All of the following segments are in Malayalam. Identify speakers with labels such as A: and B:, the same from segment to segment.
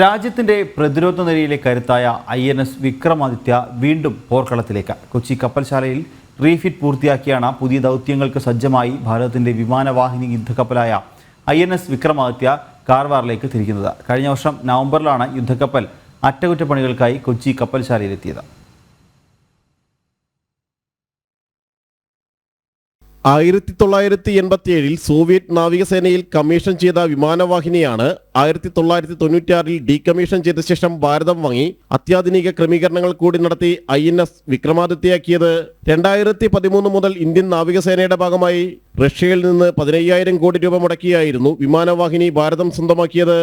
A: രാജ്യത്തിന്റെ പ്രതിരോധ നിരയിലെ കരുത്തായ ഐ എൻ എസ് വിക്രമാദിത്യ വീണ്ടും പോർക്കളത്തിലേക്ക്. കൊച്ചി കപ്പൽശാലയിൽ റീഫിറ്റ് പൂർത്തിയാക്കിയാണ് പുതിയ ദൗത്യങ്ങൾക്ക് സജ്ജമായി ഭാരതത്തിന്റെ വിമാനവാഹിനി യുദ്ധക്കപ്പലായ ഐ എൻ എസ് വിക്രമാദിത്യ കാർവാറിലേക്ക് തിരിക്കുന്നത്. കഴിഞ്ഞ വർഷം നവംബറിലാണ് യുദ്ധക്കപ്പൽ അറ്റകുറ്റപ്പണികൾക്കായി കൊച്ചി കപ്പൽശാലയിലെത്തിയത്.
B: ആയിരത്തി തൊള്ളായിരത്തി എൺപത്തിയേഴിൽ സോവിയറ്റ് നാവികസേനയിൽ കമ്മീഷൻ ചെയ്ത വിമാനവാഹിനിയാണ് ആയിരത്തി തൊള്ളായിരത്തി തൊണ്ണൂറ്റിയാറിൽ ഡീകമ്മീഷൻ ചെയ്ത ശേഷം ഭാരതം വാങ്ങി അത്യാധുനിക ക്രമീകരണങ്ങൾ കൂടി നടത്തി ഐ എൻ എസ് വിക്രമാദിത്യയാക്കിയത്. രണ്ടായിരത്തി പതിമൂന്ന് മുതൽ ഇന്ത്യൻ നാവികസേനയുടെ ഭാഗമായി റഷ്യയിൽ നിന്ന് പതിനയ്യായിരം കോടി രൂപ മുടക്കിയായിരുന്നു വിമാനവാഹിനി ഭാരതം സ്വന്തമാക്കിയത്.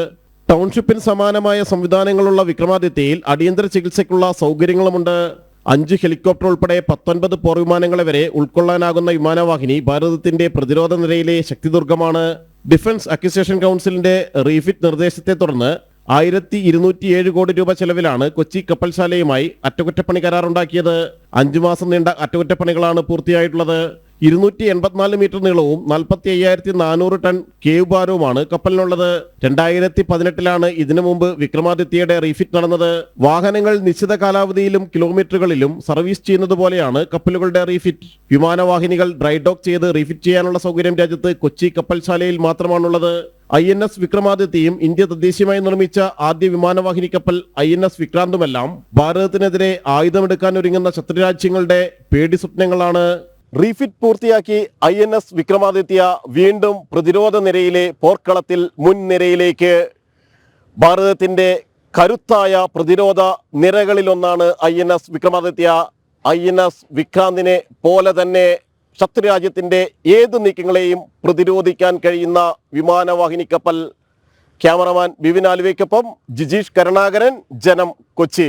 B: ടൗൺഷിപ്പിന് സമാനമായ സംവിധാനങ്ങളുള്ള വിക്രമാദിത്യയിൽ അടിയന്തര ചികിത്സയ്ക്കുള്ള സൗകര്യങ്ങളുമുണ്ട്. അഞ്ച് ഹെലികോപ്റ്റർ ഉൾപ്പെടെ പത്തൊൻപത് പോർ വിമാനങ്ങളെ വരെ ഉൾക്കൊള്ളാനാകുന്ന വിമാനവാഹിനി ഭാരതത്തിന്റെ പ്രതിരോധ നിരയിലെ ശക്തിദുർഗമാണ്. ഡിഫൻസ് അക്വിസിഷൻ കൗൺസിലിന്റെ റീഫിറ്റ് നിർദ്ദേശത്തെ തുടർന്ന് ആയിരത്തി ഇരുന്നൂറ്റിയേഴ് കോടി രൂപ ചെലവിലാണ് കൊച്ചി കപ്പൽശാലയുമായി അറ്റകുറ്റപ്പണി കരാറുണ്ടാക്കിയത്. അഞ്ചു മാസം നീണ്ട അറ്റകുറ്റപ്പണികളാണ് പൂർത്തിയായിട്ടുള്ളത്. ഇരുന്നൂറ്റി എൺപത്തിനാല് മീറ്റർ നീളവും നാൽപ്പത്തി അയ്യായിരത്തി നാനൂറ് ടൺ കേവ് ഭാരവുമാണ് കപ്പലിനുള്ളത്. രണ്ടായിരത്തി പതിനെട്ടിലാണ് ഇതിനു മുമ്പ് വിക്രമാദിത്യയുടെ റീഫിറ്റ് നടന്നത്. വാഹനങ്ങൾ നിശ്ചിത കാലാവധിയിലും കിലോമീറ്ററുകളിലും സർവീസ് ചെയ്യുന്നത് പോലെയാണ് കപ്പലുകളുടെ റീഫിറ്റ്. വിമാനവാഹിനികൾ ഡ്രൈ ഡോക്ക് ചെയ്ത് റീഫിറ്റ് ചെയ്യാനുള്ള സൗകര്യം രാജ്യത്ത് കൊച്ചി കപ്പൽശാലയിൽ മാത്രമാണുള്ളത്. ഐ എൻ എസ് വിക്രമാദിത്യയും ഇന്ത്യ തദ്ദേശീയമായി നിർമ്മിച്ച ആദ്യ വിമാനവാഹിനി കപ്പൽ ഐ എൻ എസ് വിക്രാന്തുമെല്ലാം ഭാരതത്തിനെതിരെ ആയുധമെടുക്കാൻ ഒരുങ്ങുന്ന ശത്രുരാജ്യങ്ങളുടെ പേടി സ്വപ്നങ്ങളാണ്. റീഫിറ്റ് പൂർത്തിയാക്കി ഐ എൻ എസ് വിക്രമാദിത്യ വീണ്ടും പ്രതിരോധ നിരയിലെ പോർക്കളത്തിൽ മുൻനിരയിലേക്ക് ഭാരതത്തിന്റെ കരുത്തായ പ്രതിരോധ നിരകളിലൊന്നാണ് I N S Vikramaditya. I N S വിക്രാന്തിനെ പോലെ തന്നെ ശത്രുരാജ്യത്തിന്റെ ഏത് നീക്കങ്ങളെയും പ്രതിരോധിക്കാൻ കഴിയുന്ന വിമാനവാഹിനി കപ്പൽ ക്യാമറമാൻ ബിവിൻ ആലുവയ്ക്കൊപ്പം ജിജീഷ് കരുണാകരൻ ജനം കൊച്ചി.